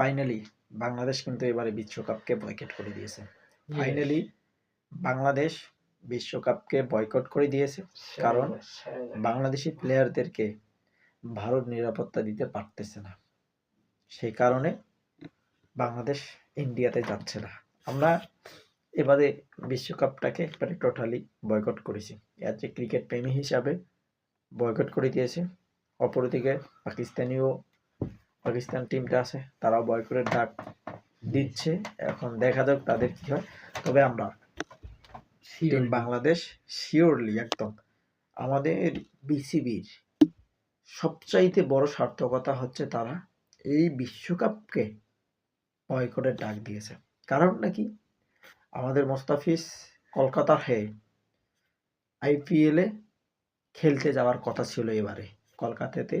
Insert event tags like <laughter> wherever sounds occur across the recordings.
Finally Bangladesh কিন্তু এবারে বিশ্বকাপকে বয়কট করে দিয়েছে। ফাইনালি বাংলাদেশ বিশ্বকাপকে বয়কট করে দিয়েছে কারণ বাংলাদেশি প্লেয়ারদেরকে ভারত নিরাপত্তা দিতে পারতেছে না। সেই কারণে বাংলাদেশ ইন্ডিয়াতে যাচ্ছে না। আমরা এবারে বিশ্বকাপটাকে একবারে টোটালি বয়কট করেছি। এর যে ক্রিকেট প্রেমী হিসাবে বয়কট করে দিয়েছে। অপরদিকে পাকিস্তানিও পাকিস্তান টিমটা আছে তারাও বয়কটের ডাক দিচ্ছে। এখন দেখা যাক তাদের কি হয়। তবে আমরা টিম বাংলাদেশ শিওরলি একদম। আমাদের বিসিবির সবচাইতে বড় সার্থকতা হচ্ছে তারা এই বিশ্বকাপকে বয়কটের ডাক দিয়েছে। কারণ নাকি আমাদের মোস্তাফিজ কলকাতার হয়ে আইপিএলে খেলতে যাওয়ার কথা ছিল এবারে। কলকাতাতে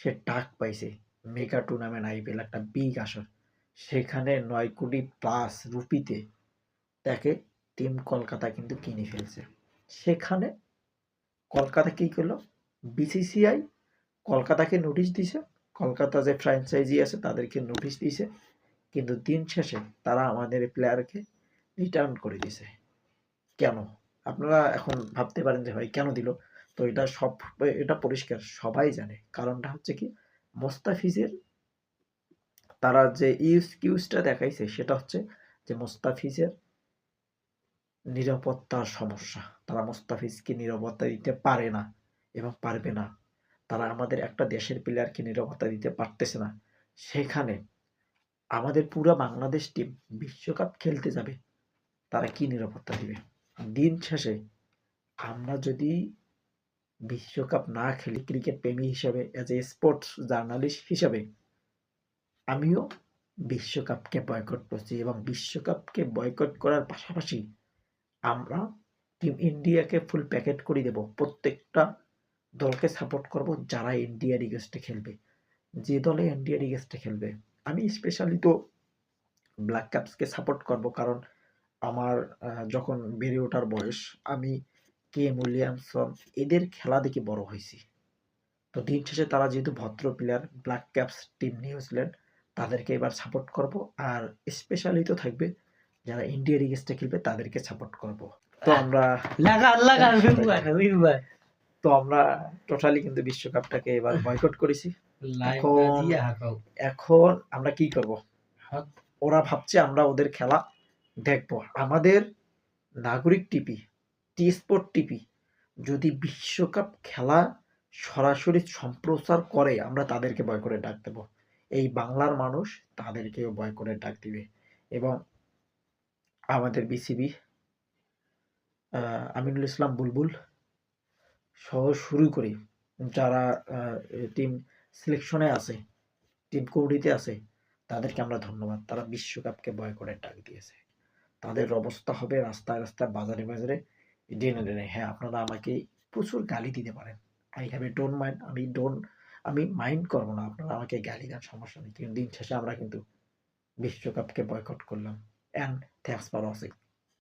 সে ডাক পাইছে। মেগা টুর্নামেন্ট আইপিএল, একটা বিগ আসর। সেখানে নয় কোটি প্লাস রুপিতে তাকে টিম কলকাতা কিন্তু কিনে ফেলছে। সেখানে কলকাতা কি করল? বিসিসিআই কলকাতাকে নোটিশ দিছে। কলকাতা যে ফ্র্যাঞ্চাইজি আছে, তাদেরকে নোটিশ দিছে। কিন্তু দিন শেষে তারা আমাদের প্লেয়ারকে রিটার্ন করে দিছে। কেন? আপনারা এখন ভাবতে পারেন যে, ভাই, কেন দিল? তো এটা সব, এটা পরিষ্কার, সবাই জানে। কারণটা হচ্ছে কি? মোস্তাফিজের, তারা যে ইউজটা দেখাইছে সেটা হচ্ছে যে মোস্তাফিজের নিরাপত্তার সমস্যা। তারা মোস্তাফিজকে নিরাপত্তা দিতে পারে না এবং পারবে না। তারা আমাদের একটা দেশের প্লেয়ারকে নিরাপত্তা দিতে পারতেছে না। সেখানে আমাদের পুরো বাংলাদেশ টিম বিশ্বকাপ খেলতে যাবে, তারা কি নিরাপত্তা দিবে? দিন শেষে আমরা যদি বিশ্বকাপ না খেলি ক্রিকেট প্রেমী হিসাবে অ্যাজ এ স্পোর্টস জার্নালিস্ট হিসাবে আমিও বিশ্বকাপকে বয়কট করছি এবং বিশ্বকাপকে বয়কট করার পাশাপাশি আমরা টিম ইন্ডিয়াকে ফুল প্যাকেট করে দেব। প্রত্যেকটা দলকে সাপোর্ট করব যারা ইন্ডিয়ার ইগেস্টে খেলবে। যে দলে ইন্ডিয়ার ইগেস্টে খেলবে। আমি স্পেশালি তো ব্ল্যাক ক্যাপসকে সাপোর্ট করব কারণ আমার যখন বেড়ে ওঠার বয়স আমি কে উইলিয়ামসন এদের খেলা দেখে বড় হয়েছি। তো দিন শেষে তারা যেহেতু ভদ্র player Black Caps team New Zealand তাদেরকে এবার সাপোর্ট করব আর স্পেশালি তো থাকবে যারা ইন্ডিয়ার ইগেস্টে খেলবে তাদেরকে সাপোর্ট করব। তো আমরা লাগা লাগা <laughs> তো আমরা টোটালি কিন্তু বিশ্বকাপটাকে এবার বয়কট করেছি। এখন আমরা কি করব? ওরা ভাবছে আমরা ওদের খেলা দেখব। আমাদের নাগরিক টিপি টি স্পোর্ট টিপি যদি বিশ্বকাপ খেলা সরাসরি সম্প্রচার করে, আমরা তাদেরকে বয় করে ডাক দেব। এই বাংলার মানুষ তাদেরকেও বয় করে ডাক দিবে। এবং আমাদের বিসিবি আমিনুল ইসলাম বুলবুল সহ শুরু করে। যারা টিম সিলেকশনে আছে টিম কৌডিতে আছে, তাদেরকে আমরা ধন্যবাদ। তারা বিশ্বকাপকে বয় করে ডাক দিয়েছে। তাদের অবস্থা হবে রাস্তায় রাস্তায়, বাজারে বাজারে ডেনে ডেনে হ্যাঁ আপনারা আমাকে প্রচুর গালি দিতে পারেন। I have a don't mind আমি ডোন্ট আমি মাইন্ড করব না। আপনারা আমাকে গালি দেন, সমস্যা নেই। কিন্তু দিন শেষে আমরা কিন্তু বিশ্বকাপকে বয়কট করলাম। And thanks for watching